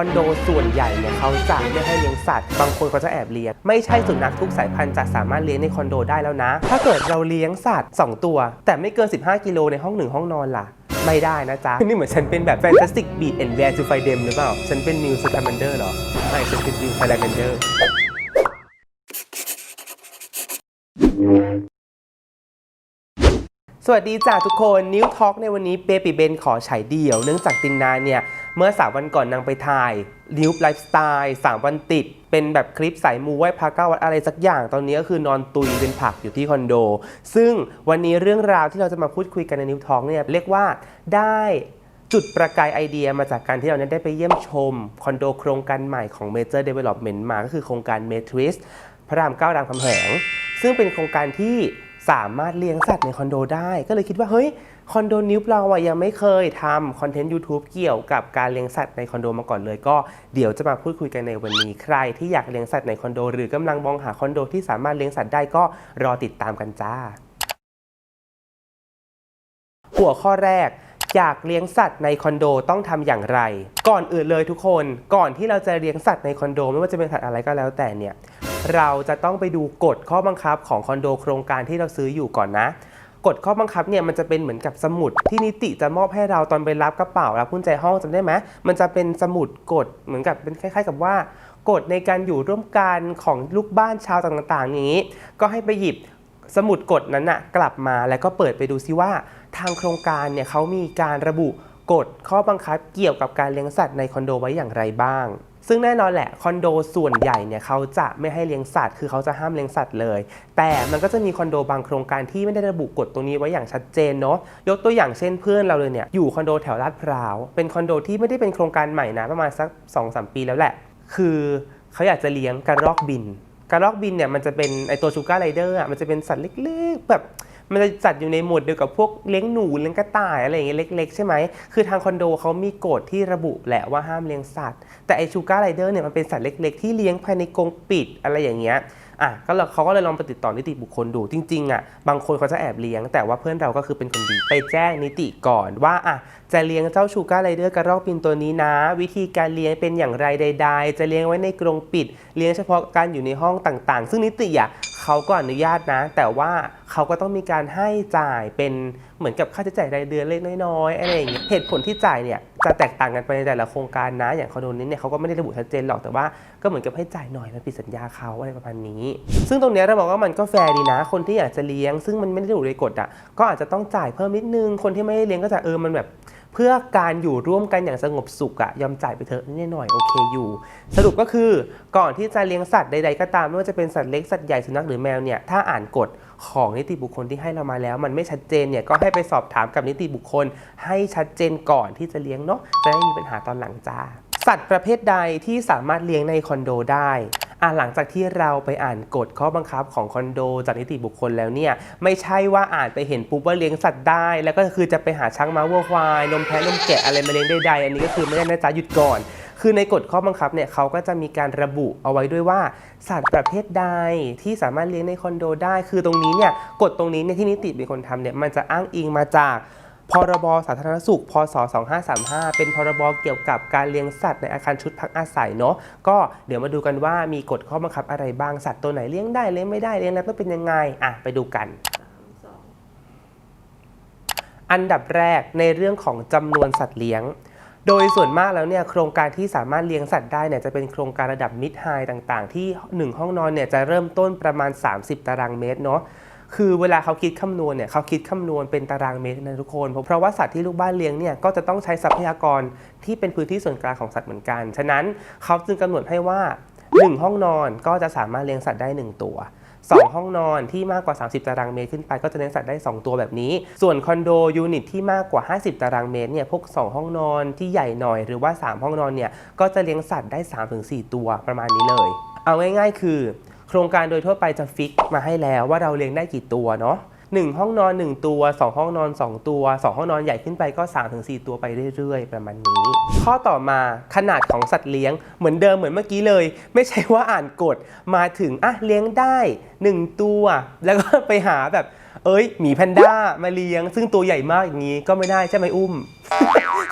คอนโดส่วนใหญ่เนี่ยเขาจะไม่ให้เลี้ยงสัตว์ บางคนเขาจะแอบเลี้ยง ไม่ใช่สุนัขทุกสายพันธุ์จะสามารถเลี้ยงในคอนโดได้แล้วนะ ถ้าเกิดเราเลี้ยงสัตว์ 2 ตัว แต่ไม่เกิน 15 กิโลในห้องหนึ่งห้องนอนล่ะไม่ได้นะจ๊ะ นี่เหมือนฉันเป็นแบบ Fantastic Beat and Where to Find Them หรือเปล่า ฉันเป็น New Salamander เหรอ ไม่ ฉันเป็น New Salamander สวัสดีจ้าทุกคนนิวทอ k ในวันนี้เปปีเบนขอฉายเดี่ยว เนื่องจากตินนาเนี่ย เมื่อ3วันก่อนนางไปถ่ายนิวไลฟ์สไตล์3วันติด เป็นแบบคลิปสายมูไหว้พระเก้าวัดอะไรสักอย่าง ตอนนี้ก็คือนอนตุยเป็นผักอยู่ที่คอนโด ซึ่งวันนี้เรื่องราวที่เราจะมาพูดคุยกันในนิวทอ k เนี่ยเรียกว่าได้จุดประกายไอเดียมาจากการที่เราได้ไปเยี่ยมชมคอนโดโครงการใหม่ของ Major Development มาก็คือโครงการ Matrix พระรามเก้ารามคำแหงซึ่งเป็นโครงการที่ สามารถเลี้ยงสัตว์ในคอนโดได้ ก็เลยคิดว่าเฮ้ยคอนโดนิวเราอะยังไม่เคยทำคอนเทนต์ YouTube เกี่ยวกับการเลี้ยงสัตว์ในคอนโดมาก่อนเลย ก็เดี๋ยวจะมาพูดคุยกันในวันนี้ ใครที่อยากเลี้ยงสัตว์ในคอนโด หรือกำลังมองหาคอนโดที่สามารถเลี้ยงสัตว์ได้ก็รอติดตามกันจ้า หัวข้อแรกอยากเลี้ยงสัตว์ในคอนโดต้องทำอย่างไร ก่อนอื่นเลยทุกคน ก่อนที่เราจะเลี้ยงสัตว์ในคอนโด ไม่ว่าจะเป็นสัตว์อะไรก็แล้วแต่เนี่ย เราจะต้องไปดูกฎข้อบังคับของคอนโดโครงการที่เราซื้ออยู่ก่อนนะกฎข้อบังคับเนี่ยมันจะเป็นเหมือนกับสมุดที่นิติจะมอบให้เราตอนไปรับกระเป๋ารับกุญแจห้องจำได้ไหมมันจะเป็นสมุดกฎเหมือนกับเป็นคล้าย ๆ กับว่ากฎในการอยู่ร่วมกันของลูกบ้านชาวต่างๆอย่างนี้ ก็ให้ไปหยิบสมุดกฎนั้นนะกลับมาแล้วก็เปิดไปดูซิว่า ทางโครงการเนี่ยเขามีการระบุกฎข้อบังคับเกี่ยวกับการเลี้ยงสัตว์ในคอนโดไว้อย่างไรบ้าง ซึ่งแน่นอนแหละคอนโดส่วนใหญ่เนี่ยเขาจะไม่ให้เลี้ยงสัตว์ คือเขาจะห้ามเลี้ยงสัตว์เลย แต่มันก็จะมีคอนโดบางโครงการที่ไม่ได้ระบุกฎตรงนี้ไว้อย่างชัดเจนเนาะยกตัวอย่างเช่นเพื่อนเราเลยเนี่ยอยู่คอนโดแถวลาดพร้าวเป็นคอนโดที่ไม่ได้เป็นโครงการใหม่นะประมาณสัก2อสปีแล้วแหละ คือเขาอยากจะเลี้ยงกระรอกบินกระรอกบินเนี่ยมันจะเป็นไอตัวชูการ์ไรเดอร์อะมันจะเป็นสัตว์เล็กๆแบบ มันจะจัดอยู่ในหมวดเดียวกับพวกเลี้ยงหนูเลี้ยงกระต่ายอะไรอย่างเงี้ยเล็ก ๆ ใช่ไหมคือทางคอนโดเขามีกฎที่ระบุแหละว่าห้ามเลี้ยงสัตว์ แต่ไอชูการ์ไรเดอร์เนี่ยมันเป็นสัตว์เล็ก ๆ ที่เลี้ยงภายในกรงปิดอะไรอย่างเงี้ยอะก็เลยเขาก็เลยลองไปติดต่อนิติบุคคลดูจริงๆอะบางคนเขาจะแอบเลี้ยง แต่ว่าเพื่อนเราก็คือเป็นคนดีไปแจ้งนิติก่อนว่าอะจะเลี้ยงเจ้าชูการ์ไรเดอร์กระรอกบินตัวนี้นะ วิธีการเลี้ยงเป็นอย่างไรใด ๆ จะเลี้ยงไว้ในกรงปิด เลี้ยงเฉพาะการอยู่ในห้องต่างๆ ซึ่งนิติอะ เขาก็อนุญาตนะ แต่ว่าเขาก็ต้องมีการให้จ่ายเป็นเหมือนกับค่าใช้จ่ายรายเดือนเล็กน้อยๆอะไรอย่างเงี้ยเหตุผลที่จ่ายเนี่ยจะแตกต่างกันไปในแต่ละโครงการนะ อย่างคอนโดนี้เนี่ยเขาก็ไม่ได้ระบุชัดเจนหรอกแต่ว่าก็เหมือนกับให้จ่ายหน่อยมันผิดสัญญาเขาอะไรประมาณนี้ ซึ่งตรงเนี้ยเราบอกว่ามันก็แฟร์ดีนะ คนที่อยากจะเลี้ยง ซึ่งมันไม่ได้ระบุในกฎอะก็อาจจะต้องจ่ายเพิ่มนิดนึงคนที่ไม่ได้เลี้ยงก็จะเออมันแบบ เพื่อการอยู่ร่วมกันอย่างสงบสุขอะยอมจ่ายไปเถอะนิดหน่อยโอเคอยู่ สรุปก็คือก่อนที่จะเลี้ยงสัตว์ใดๆก็ตามไม่ว่าจะเป็นสัตว์เล็กสัตว์ใหญ่สุนัขหรือแมวเนี่ยถ้าอ่านกฎของนิติบุคคลที่ให้เรามาแล้ว มันไม่ชัดเจนเนี่ยก็ให้ไปสอบถามกับนิติบุคคล ให้ชัดเจนก่อนที่จะเลี้ยงเนาะจะได้ไม่มีปัญหาตอนหลังจ้าสัตว์ประเภทใดที่สามารถเลี้ยงในคอนโดได้ อะหลังจากที่เราไปอ่านกฎข้อบังคับของคอนโดจากนิติบุคคลแล้วเนี่ยไม่ใช่ว่าอ่านไปเห็นปุ๊บว่าเลี้ยงสัตว์ได้ แล้วก็คือจะไปหาช้างม้าวัวควายนมแพะนมแกะอะไรมาเลี้ยงได้ๆอันนี้ก็คือไม่ได้นะจ๊ะหยุดก่อนคือในกฎข้อบังคับเนี่ยเขาก็จะมีการระบุเอาไว้ด้วยว่า สัตว์ประเภทใดที่สามารถเลี้ยงในคอนโดได้ คือตรงนี้เนี่ยกฎตรงนี้เนี่ยที่นิติเป็นคนทำเนี่ยมันจะอ้างอิงมาจาก รบสาธารณสุข พศ 2535 เป็นพรบเกี่ยวกับการเลี้ยงสัตว์ในอาคารชุดพักอาศัยเนาะ ก็เดี๋ยวมาดูกันว่ามีกฎข้อบังคับอะไรบ้าง สัตว์ตัวไหนเลี้ยงได้เลี้ยงไม่ได้เลี้ยงแล้วต้องเป็นยังไง อะไปดูกันอันดับแรกในเรื่องของจำนวนสัตว์เลี้ยง โดยส่วนมากแล้วเนี่ยโครงการที่สามารถเลี้ยงสัตว์ได้เนี่ยจะเป็นโครงการระดับมิดไฮต่างๆ ที่ 1 ห้องนอนเนี่ยจะเริ่มต้นประมาณ 30 ตารางเมตรเนาะ คือเวลาเขาคิดคำนวณเนี่ยเขาคิดคำนวณเป็นตารางเมตรนะทุกคน เพราะว่าสัตว์ที่ลูกบ้านเลี้ยงเนี่ยก็จะต้องใช้ทรัพยากรที่เป็นพื้นที่ส่วนกลางของสัตว์เหมือนกัน ฉะนั้นเขาจึงกำหนดให้ว่า 1 ห้องนอนก็จะสามารถเลี้ยงสัตว์ได้ 1 ตัว2 ห้องนอนที่มากกว่า 30 ตารางเมตรขึ้นไปก็จะเลี้ยงสัตว์ได้ 2 ตัวแบบนี้ ส่วนคอนโดยูนิตที่มากกว่า 50 ตารางเมตรเนี่ยพวก 2 ห้องนอนที่ใหญ่หน่อยหรือว่า 3 ห้องนอนเนี่ยก็จะเลี้ยงสัตว์ได้ 3-4 ตัวประมาณนี้เลย เอาง่ายๆ คือ โครงการโดยทั่วไปจะฟิกมาให้แล้วว่าเราเลี้ยงได้กี่ตัวเนาะหนึ่งห้องนอน 1 ตัว 2 ห้องนอน 2 ตัว 2 ห้องนอนใหญ่ขึ้นไปก็ 3-4 ตัวไปเรื่อยๆ ประมาณนี้ ข้อต่อมาขนาดของสัตว์เลี้ยงเหมือนเดิมเหมือนเมื่อกี้เลย ไม่ใช่ว่าอ่านกฎมาถึงอะเลี้ยงได้ 1 ตัว แล้วก็ไปหาแบบ เอ้ยหมีแพนด้ามาเลี้ยง ซึ่งตัวใหญ่มากอย่างนี้ก็ไม่ได้ใช่ไหมอุ้ม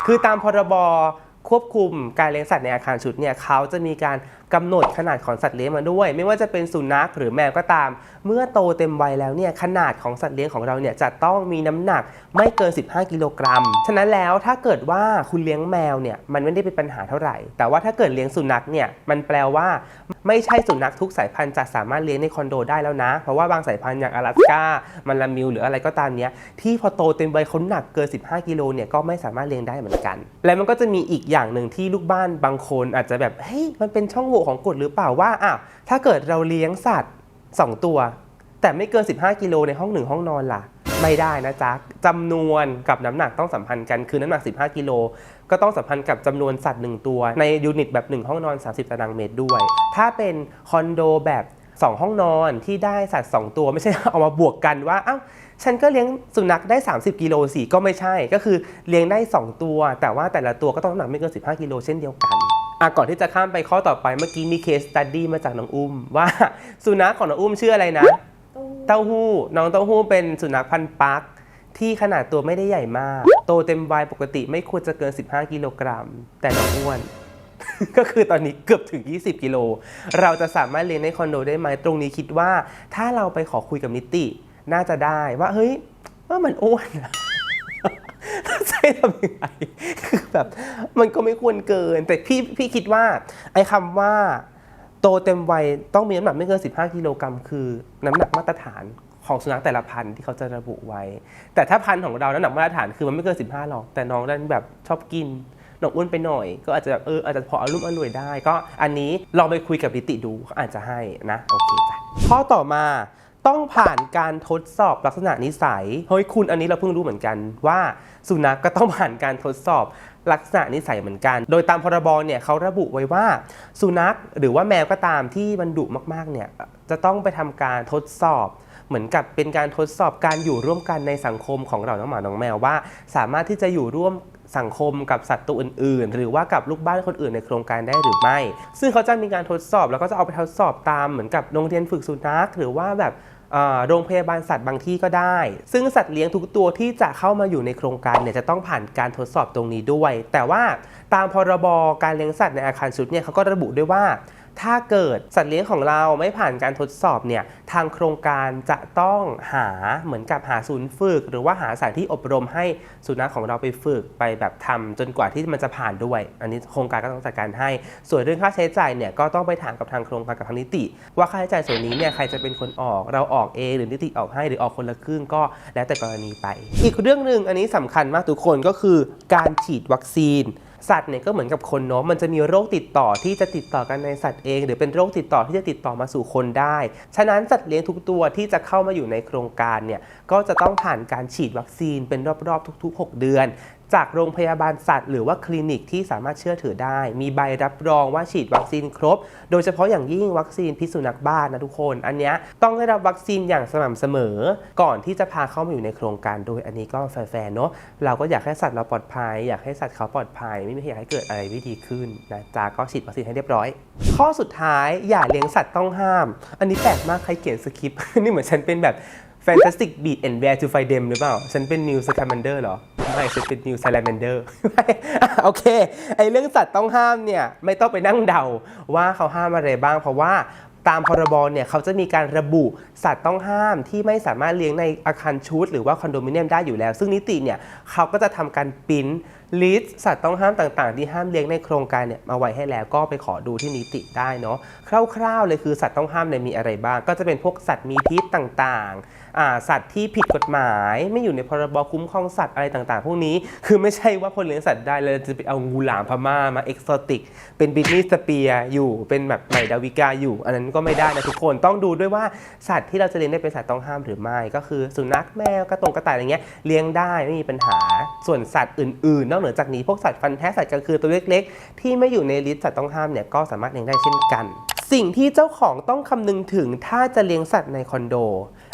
คือตามพรบควบคุมการเลี้ยงสัตว์ในอาคารชุดเนี่ยเขาจะมีการกำหนดขนาดของสัตว์เลี้ยงมาด้วย ไม่ว่าจะเป็นสุนัขหรือแมวก็ตาม เมื่อโตเต็มวัยแล้วเนี่ยขนาดของสัตว์เลี้ยงของเราเนี่ยจะต้องมีน้ำหนักไม่เกิน 15 กิโลกรัม ฉะนั้นแล้วถ้าเกิดว่าคุณเลี้ยงแมวเนี่ยมันไม่ได้เป็นปัญหาเท่าไหร่ แต่ว่าถ้าเกิดเลี้ยงสุนัขเนี่ยมันแปลว่าไม่ใช่สุนัขทุกสายพันธุ์จะสามารถเลี้ยงในคอนโดได้แล้วนะ เพราะว่าบางสายพันธุ์อย่าง阿拉สกามันลามิวหรืออะไรก็ตามเนี้ยที่พอโตเต็มวัยเขาหนักเกิน 15 กิโลเนี่ยก็ไม่สามารถเลี้ยงได้เหมือนกัน และมันก็จะมีอีกอย่างหนึ่งที่ลูกบ้านบางคนอาจจะแบบเฮ้ยมันเป็นช่องโหว่ของกฎหรือเปล่าว่าอ้าวถ้าเกิดเราเลี้ยงสัตว์ 2 ตัว แต่ไม่เกิน 15 กิโลในห้องหนึ่งห้องนอนล่ะ ไม่ได้นะจ๊ะจำนวนกับน้ำหนักต้องสัมพันธ์กันคือน้ำหนัก 15 กิโลก็ต้องสัมพันธ์กับจำนวนสัตว์ 1 ตัว ในยูนิตแบบ 1 ห้องนอน 30 ตารางเมตรด้วย ถ้าเป็นคอนโดแบบ2ห้องนอนที่ได้สัตว์ 2 ตัวไม่ใช่เอามาบวกกันว่าเอ้าฉันก็เลี้ยงสุนัขได้ 30 กิโลสิก็ไม่ใช่ ก็คือเลี้ยงได้ 2 ตัว แต่ว่าแต่ละตัวก็ต้องน้ำหนักไม่เกิน 15 กิโลเช่นเดียวกัน อะก่อนที่จะข้ามไปข้อต่อไปเมื่อกี้มีเคสตัดดี้มาจากน้องอุ้ม ว่าสุนัขของน้องอุ้มชื่ออะไรนะ เต้าหู้น้องเต้าหู้เป็นสุนัขพันธุ์ปักที่ขนาดตัวไม่ได้ใหญ่มาก โตเต็มวัยปกติไม่ควรจะเกิน 15 กิโลกรัม แต่น้องอ้วน ก็คือตอนนี้เกือบถึง 20 กิโล เราจะสามารถเลี้ยงในคอนโดได้ไหมตรงนี้คิดว่า ถ้าเราไปขอคุยกับนิติ น่าจะได้ว่าเฮ้ยว่ามันอ้วนนะ ใช่ทำยังไงคือแบบมันก็ไม่ควรเกิน แต่พี่พี่คิดว่า ไอ้คำว่า โตเต็มวัยต้องมีน้ำหนักไม่เกิน 15 กิโลกรัมคือน้ำหนักมาตรฐานของสุนัขแต่ละพันธุ์ที่เขาจะระบุไว้ แต่ถ้าพันธุ์ของเราน้ำหนักมาตรฐานคือมันไม่เกิน 15 หรอก แต่น้องดันแบบชอบกินน้องอ้วนไปหน่อย ก็อาจจะแบบเอออาจจะพออารมณ์อร่วยได้ ก็อันนี้ลองไปคุยกับนิติดูเขาอาจจะให้นะโอเคจ้ะข้อต่อมา ต้องผ่านการทดสอบลักษณะนิสัย เฮ้ยคุณอันนี้เราเพิ่งรู้เหมือนกันว่า สุนัขก็ต้องผ่านการทดสอบลักษณะนิสัยเหมือนกัน โดยตามพรบเนี่ยเขาระบุไว้ว่า สุนัขหรือว่าแมวก็ตามที่มันดุมากๆเนี่ยจะต้องไปทำการทดสอบเหมือนกับเป็นการทดสอบการอยู่ร่วมกันในสังคมของเราน้องหมาน้องแมวว่า สามารถที่จะอยู่ร่วมสังคมกับสัตว์ตัวอื่น ๆ หรือว่ากับลูกบ้านคนอื่นในโครงการได้หรือไม่ ซึ่งเขาจะมีการทดสอบแล้วก็จะเอาไปทดสอบตามเหมือนกับโรงเรียนฝึกสุนัขหรือว่าแบบ โรงพยาบาลสัตว์บางที่ก็ได้ ซึ่งสัตว์เลี้ยงทุกตัวที่จะเข้ามาอยู่ในโครงการเนี่ยจะต้องผ่านการทดสอบตรงนี้ด้วย แต่ว่าตามพรบการเลี้ยงสัตว์ในอาคารชุดเนี่ยเขาก็ระบุด้วยว่า ถ้าเกิดสัตว์เลี้ยงของเราไม่ผ่านการทดสอบเนี่ยทางโครงการจะต้องหาเหมือนกับหาศูนย์ฝึก หรือว่าหาสถานที่อบรมให้สุนัขของเราไปฝึกไปแบบทำจนกว่าที่มันจะผ่านด้วย อันนี้โครงการก็ต้องจัดการให้ ส่วนเรื่องค่าใช้จ่ายเนี่ยก็ต้องไปถามกับทางโครงการกับทางนิติ ว่าค่าใช้จ่ายส่วนนี้เนี่ยใครจะเป็นคนออกเราออกเองหรือนิติออกให้หรือออกคนละครึ่งก็แล้วแต่กรณีไป อีกเรื่องหนึ่งอันนี้สำคัญมากทุกคนก็คือการฉีดวัคซีน สัตว์เนี่ยก็เหมือนกับคนเนาะมันจะมีโรคติดต่อที่จะติดต่อกันในสัตว์เอง หรือเป็นโรคติดต่อที่จะติดต่อมาสู่คนได้ ฉะนั้นสัตว์เลี้ยงทุกตัวที่จะเข้ามาอยู่ในโครงการเนี่ยก็จะต้องผ่านการฉีดวัคซีนเป็นรอบๆทุก ๆ 6 เดือน จากโรงพยาบาลสัตว์ หรือว่าคลินิกที่สามารถเชื่อถือได้ มีใบรับรองว่าฉีดวัคซีนครบ โดยเฉพาะอย่างยิ่งวัคซีนพิษสุนัขบ้านนะทุกคน อันนี้ต้องได้รับวัคซีนอย่างสม่ำเสมอ ก่อนที่จะพาเข้ามาอยู่ในโครงการโดยอันนี้ก็แฟร์เนาะเราก็อยากให้สัตว์เราปลอดภัย อยากให้สัตว์เขาปลอดภัย ไม่อยากให้เกิดอะไรไม่ดีขึ้นนะจ๊ะก็ฉีดวัคซีนให้เรียบร้อย ข้อสุดท้ายอย่าเลี้ยงสัตว์ต้องห้าม อันนี้แปลกมากใครเขียนสคริปต์นี่เหมือนฉันเป็นแบบ Fantastic Beat and Where to Find Them หรือเปล่า ฉันเป็น New Scamander เหรอ ไม่ ฉันเป็น New Salamander โอเค ไอเรื่องสัตว์ต้องห้ามเนี่ย ไม่ต้องไปนั่งเดาว่าเขาห้ามอะไรบ้าง เพราะว่าตามพรบเนี่ยเขาจะมีการระบุสัตว์ต้องห้ามที่ไม่สามารถเลี้ยงในอาคารชุด หรือว่าคอนโดมิเนียมได้อยู่แล้ว ซึ่งนิติเนี่ยเขาก็จะทำการปิ้นลิสต์สัตว์ต้องห้ามต่างๆ ที่ห้ามเลี้ยงในโครงการเนี่ยมาไว้ให้แล้วก็ไปขอดูที่นิติได้เนาะคร่าวๆเลยคือสัตว์ต้องห้ามเนี่ยมีอะไรบ้าง ก็จะเป็นพวกสัตว์มีพิษต่างๆ สัตว์ที่ผิดกฎหมายไม่อยู่ในพรบคุ้มครองสัตว์อะไรต่างๆ พวกนี้คือไม่ใช่ว่าคนเลี้ยงสัตว์ได้เลยจะไปเอางูหลามพม่ามาเอ็กโซติก เป็นบิทนี่สเปียอยู่เป็นแบบใหม่ดาวิกาอยู่ อันนั้นก็ไม่ได้นะทุกคนต้องดูด้วยว่าสัตว์ที่เราจะเลี้ยงได้เป็นสัตว์ต้องห้ามหรือไม่ก็คือสุนัขแมวกระตงกระต่ายอะไรเงี้ยเลี้ยงได้ไม่มีปัญหาส่วนสัตว์อื่นๆนอกเหนือจากนี้พวกสัตว์ฟันแท้สัตว์กลางคืนตัวเล็กๆ ที่ไม่อยู่ในลิสต์สัตว์ต้องห้ามเนี่ยก็สามารถเลี้ยงได้เช่นกัน สิ่งที่เจ้าของต้องคำนึงถึงถ้าจะเลี้ยงสัตว์ในคอนโด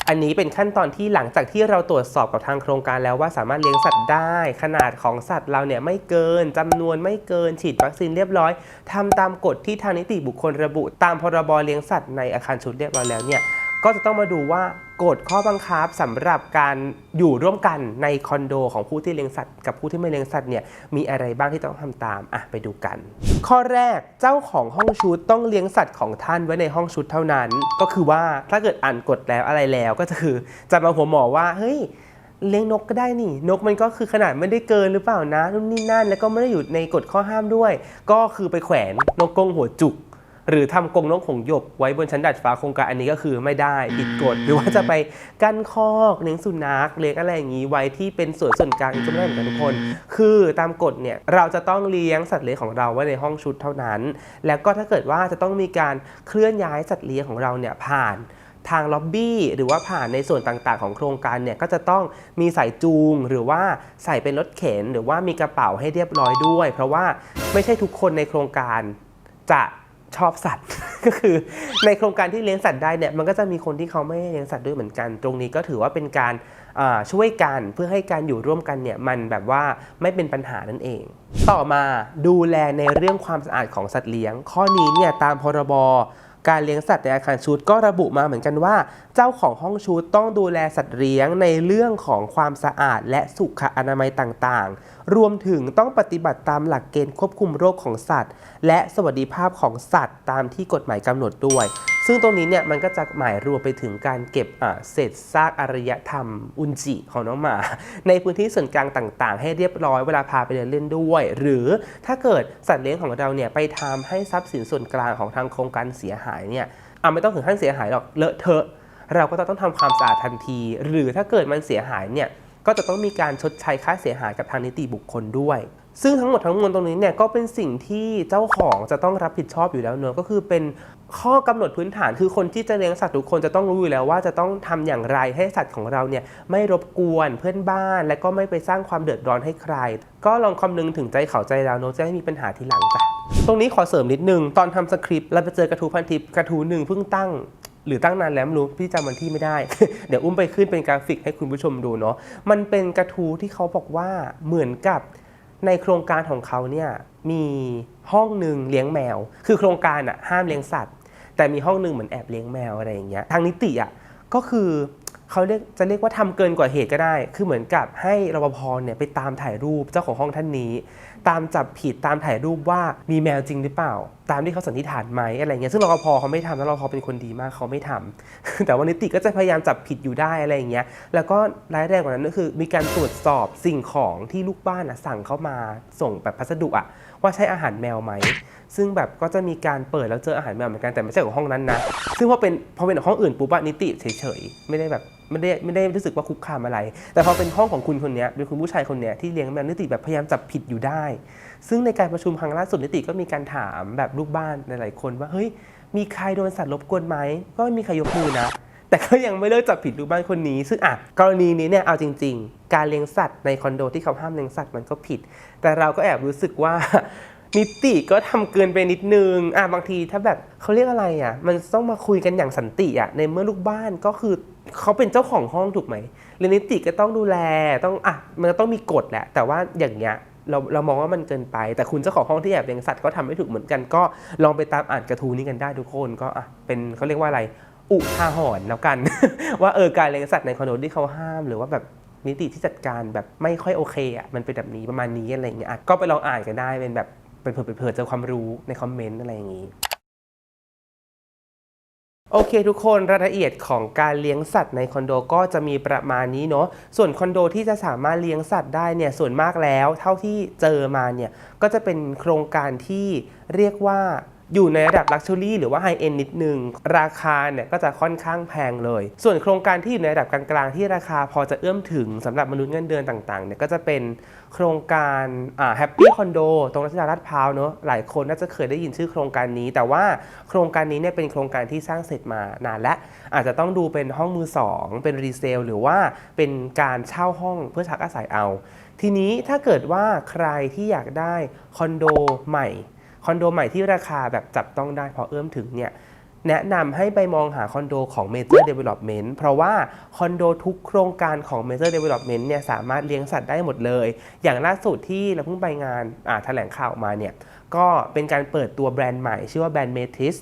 อันนี้เป็นขั้นตอนที่หลังจากที่เราตรวจสอบกับทางโครงการแล้วว่าสามารถเลี้ยงสัตว์ได้ ขนาดของสัตว์เราเนี่ยไม่เกินจำนวนไม่เกินฉีดวัคซีนเรียบร้อยทำตามกฎที่ทางนิติบุคคลระบุ ตามพรบเลี้ยงสัตว์ในอาคารชุดเรียบร้อยแล้วเนี่ย ก็จะต้องมาดูว่ากฎข้อบังคับสำหรับการอยู่ร่วมกันในคอนโดของผู้ที่เลี้ยงสัตว์กับผู้ที่ไม่เลี้ยงสัตว์เนี่ยมีอะไรบ้างที่ต้องทำตามอะไปดูกัน ข้อแรกเจ้าของห้องชุดต้องเลี้ยงสัตว์ของท่านไว้ในห้องชุดเท่านั้น ก็คือว่าถ้าเกิดอ่านกฎแล้วอะไรแล้วก็คือจะมาหัวหมอว่าเฮ้ยเลี้ยงนกก็ได้นี่ นกมันก็คือขนาดไม่ได้เกินหรือเปล่านะนู่นนี่นั่นแล้วก็ไม่ได้อยู่ในกฎข้อห้ามด้วย ก็คือไปแขวนนกกงหัวจุก หรือทำกรงนกหงส์หยกไว้บนชั้นดาดฟ้าโครงการอันนี้ก็คือไม่ได้ผิดกฎหรือว่าจะไปกั้นคอกเลี้ยงสุนัขเลี้ยงอะไรอย่างนี้ไว้ที่เป็นส่วนส่วนกลางอีกก็ไม่ได้เหมือนกันทุกคน คือตามกฎเนี่ยเราจะต้องเลี้ยงสัตว์เลี้ยงของเราไว้ในห้องชุดเท่านั้น แล้วก็ถ้าเกิดว่าจะต้องมีการเคลื่อนย้ายสัตว์เลี้ยงของเราเนี่ยผ่านทางล็อบบี้หรือว่าผ่านในส่วนต่างๆ ของโครงการเนี่ยก็จะต้องมีสายจูง หรือว่าใส่เป็นรถเข็น หรือว่ามีกระเป๋าให้เรียบร้อยด้วย เพราะว่าไม่ใช่ทุกคนในโครงการจะ ชอบสัตว์ ก็คือในโครงการที่เลี้ยงสัตว์ได้เนี่ยมันก็จะมีคนที่เขาไม่เลี้ยงสัตว์ด้วยเหมือนกัน ตรงนี้ก็ถือว่าเป็นการช่วยกันเพื่อให้การอยู่ร่วมกันเนี่ยมันแบบว่าไม่เป็นปัญหานั่นเอง ต่อมาดูแลในเรื่องความสะอาดของสัตว์เลี้ยง ข้อนี้เนี่ยตามพรบการเลี้ยงสัตว์ในอาคารชุดก็ระบุมาเหมือนกันว่า เจ้าของห้องชุดต้องดูแลสัตว์เลี้ยงในเรื่องของความสะอาดและสุขอนามัยต่างๆ รวมถึงต้องปฏิบัติตามหลักเกณฑ์ควบคุมโรคของสัตว์ และสวัสดิภาพของสัตว์ ตามที่กฎหมายกำหนดด้วย ซึ่งตรงนี้เนี่ยมันก็จะหมายรวมไปถึงการเก็บเศษซากอารยธรรมอุนจิของน้องหมา ในพื้นที่ส่วนกลางต่าง ๆ ให้เรียบร้อยเวลาพาไปเดินเล่นด้วย หรือถ้าเกิดสัตว์เลี้ยงของเราเนี่ยไปทำให้ทรัพย์สินส่วนกลางของทางโครงการเสียหายเนี่ยอะไม่ต้องถึงขั้นเสียหายหรอกเลอะเทอะ เราก็ต้องทำความสะอาดทันที หรือถ้าเกิดมันเสียหายเนี่ย ก็จะต้องมีการชดใช้ค่าเสียหายกับทางนิติบุคคลด้วย ซึ่งทั้งหมดทั้งมวลตรงนี้เนี่ยก็เป็นสิ่งที่เจ้าของจะต้องรับผิดชอบอยู่แล้วเนอะก็คือเป็นข้อกำหนดพื้นฐานคือคนที่จะเลี้ยงสัตว์ทุกคนจะต้องรู้อยู่แล้วว่าจะต้องทำอย่างไรให้สัตว์ของเราเนี่ยไม่รบกวนเพื่อนบ้าน และก็ไม่ไปสร้างความเดือดร้อนให้ใคร ก็ลองคำนึงถึงใจเขาใจเราเนอะจะไม่มีปัญหาทีหลังจ้ะตรงนี้ขอเสริมนิดนึงตอนทำสคริปต์เราไปเจอกระทู้พันทิปกระทู้หนึ่งเพิ่งตั้ง หรือตั้งนานแล้วไม่รู้พี่จำวันที่ไม่ได้ เดี๋ยวอุ้มไปขึ้นเป็นกราฟิกให้คุณผู้ชมดูเนาะมันเป็นกระทู้ที่เขาบอกว่าเหมือนกับในโครงการของเขาเนี่ยมีห้องหนึ่งเลี้ยงแมว คือโครงการอะห้ามเลี้ยงสัตว์ แต่มีห้องหนึ่งเหมือนแอบเลี้ยงแมวอะไรอย่างเงี้ยทางนิติอะก็คือ เขาเรียกจะเรียกว่าทำเกินกว่าเหตุก็ได้ คือเหมือนกับให้รปภเนี่ยไปตามถ่ายรูปเจ้าของห้องท่านนี้ ตามจับผิดตามถ่ายรูปว่ามีแมวจริงหรือเปล่า ตามที่เขาสันนิษฐานไหมอะไรเงี้ย ซึ่งรปภเขาไม่ทำแล้วรปภเป็นคนดีมากเขาไม่ทำแต่ว่านิติก็จะพยายามจับผิดอยู่ได้อะไรเงี้ย แล้วก็ร้ายแรงกว่านั้นก็คือ มีการตรวจสอบสิ่งของที่ลูกบ้านอะสั่งเข้ามาส่งแบบพัสดุอะ ว่าใช่อาหารแมวไหม ซึ่งแบบก็จะมีการเปิดแล้วเจออาหารแมวเหมือนกันแต่ไม่ใช่ของห้องนั้นนะ ซึ่งพอเป็นพอเป็นห้องอื่นปุ๊บนิติเฉยๆไม่ได้แบบไม่ได้ไม่ได้รู้สึกว่าคุกคามอะไร แต่พอเป็นห้องของคุณคนนี้เป็นคุณผู้ชายคนนี้ที่เลี้ยงแมวนิติแบบพยายามจับผิดอยู่ได้ ซึ่งในการประชุมครั้งล่าสุดนิติก็มีการถามแบบลูกบ้านหลายๆคนว่าเฮ้ยมีใครโดนสัตว์รบกวนไหมก็ไม่มีใครยกมือนะ แต่ก็ยังไม่เลิกจับผิดลูกบ้านคนนี้ ซึ่งอะกรณีนี้เนี่ยเอาจริง ๆ การเลี้ยงสัตว์ในคอนโดที่เขาห้ามเลี้ยงสัตว์มันก็ผิด แต่เราก็แอบรู้สึกว่านิติก็ทำเกินไปนิดนึง อะบางทีถ้าแบบเขาเรียกอะไรอะ มันต้องมาคุยกันอย่างสันติอะ ในเมื่อลูกบ้านก็คือเขาเป็นเจ้าของห้องถูกไหมเรนิติก็ต้องดูแล ต้องอะ มันก็ต้องมีกฎแหละ แต่ว่าอย่างเงี้ยเราเรามองว่ามันเกินไป แต่คุณเจ้าของห้องที่แอบเลี้ยงสัตว์ก็ทำไม่ถูกเหมือนกัน ก็ลองไปตามอ่านกระทู้นี้กันได้ทุกคน ก็อะ เป็นเขาเรียกว่าอะไร อุทาหรณ์แล้วกัน ว่าเออการเลี้ยงสัตว์ในคอนโดที่เขาห้ามหรือว่าแบบนิติที่จัดการแบบไม่ค่อยโอเคอะมันเป็นแบบนี้ประมาณนี้อะไรอย่างเงี้ยก็ไปลองอ่านกันได้เป็นแบบไปเผื่อเผื่อเจอความรู้ในคอมเมนต์อะไรอย่างนี้โอเคทุกคนรายละเอียดของการเลี้ยงสัตว์ในคอนโดก็จะมีประมาณนี้เนาะส่วนคอนโดที่จะสามารถเลี้ยงสัตว์ได้เนี่ยส่วนมากแล้ว เท่าที่เจอมาเนี่ยก็จะเป็นโครงการที่เรียกว่า อยู่ในระดับลักชัวรี่หรือว่าไฮเอ็นนิดนึง ราคาเนี่ยก็จะค่อนข้างแพงเลย ส่วนโครงการที่อยู่ในระดับกลางๆ ที่ราคาพอจะเอื้อมถึงสำหรับมนุษย์เงินเดือนต่างๆเนี่ยก็จะเป็นโครงการอ่าแฮปปี้คอนโดตรงรัชดาลาดพร้าวเนอะหลายคนน่าจะเคยได้ยินชื่อโครงการนี้ แต่ว่าโครงการนี้เนี่ยเป็นโครงการที่สร้างเสร็จมานานและอาจจะต้องดูเป็นห้องมือสองเป็นรีเซลหรือว่าเป็นการเช่าห้องเพื่อชักอาศัยเอา ทีนี้ถ้าเกิดว่าใครที่อยากได้คอนโดใหม่ คอนโดใหม่ที่ราคาแบบจับต้องได้พอเอื้อมถึงเนี่ยแนะนำให้ไปมองหาคอนโดของ Major Development เพราะว่าคอนโดทุกโครงการของ Major Development เนี่ยสามารถเลี้ยงสัตว์ได้หมดเลย อย่างล่าสุดที่เราเพิ่งไปงานแถลงข่าวมาเนี่ยก็เป็นการเปิดตัวแบรนด์ใหม่ ชื่อว่าแบรนด์ Metis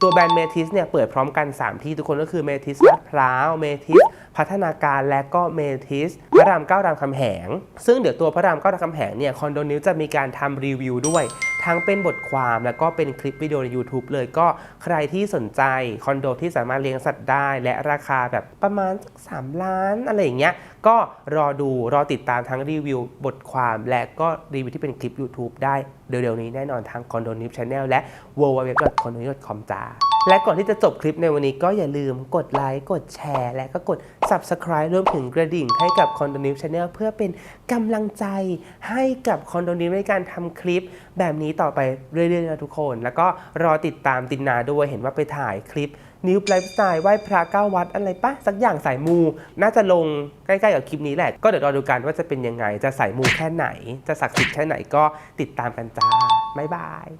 ตัวแบรนด์เมทิสเนี่ยเปิดพร้อมกัน 3 ที่ทุกคนก็คือเมทิสลาดพร้าวเมทิสพัฒนาการและก็เมทิสพระรามเก้ารามคำแหง ซึ่งเดี๋ยวตัวพระรามเก้ารามคำแหงเนี่ยคอนโดนิวจะมีการทำรีวิวด้วย ทั้งเป็นบทความแล้วก็เป็นคลิปวิดีโอใน YouTube เลยก็ใครที่สนใจคอนโดที่สามารถเลี้ยงสัตว์ได้ และราคาแบบประมาณสัก3ล้านอะไรอย่างเงี้ยก็รอดูรอติดตามทั้งรีวิวบทความ และก็รีวิวที่เป็นคลิป YouTube ได้เดี๋ยวๆนี้แน่นอนทางคอนโดนิฟชาแนลและ w w w c o n d o n i f c o m จ้า และก่อนที่จะจบคลิปในวันนี้ก็อย่าลืมกดไลค์กดแชร์ และก็กด Subscribe รวมถึงกระดิ่งให้กับ c o n d o n i w Channel เพื่อเป็นกำลังใจให้กับ c o n d o n i w ในการทำคลิปแบบนี้ต่อไปเรื่อยๆนะทุกคน แล้วก็รอติดตามตินนาด้วยเห็นว่าไปถ่ายคลิปนิวไลฟ์สไตล์ไหว้พระเก้าวัดอะไรปะสักอย่างสายมู น่าจะลงใกล้ๆกับคลิปนี้แหละ ก็เดี๋ยวรอดูกันว่าจะเป็นยังไง จะสายมูแค่ไหน จะศักดิ์สิทธิ์แค่ไหนก็ติดตามกันจ้าบ๊ายบาย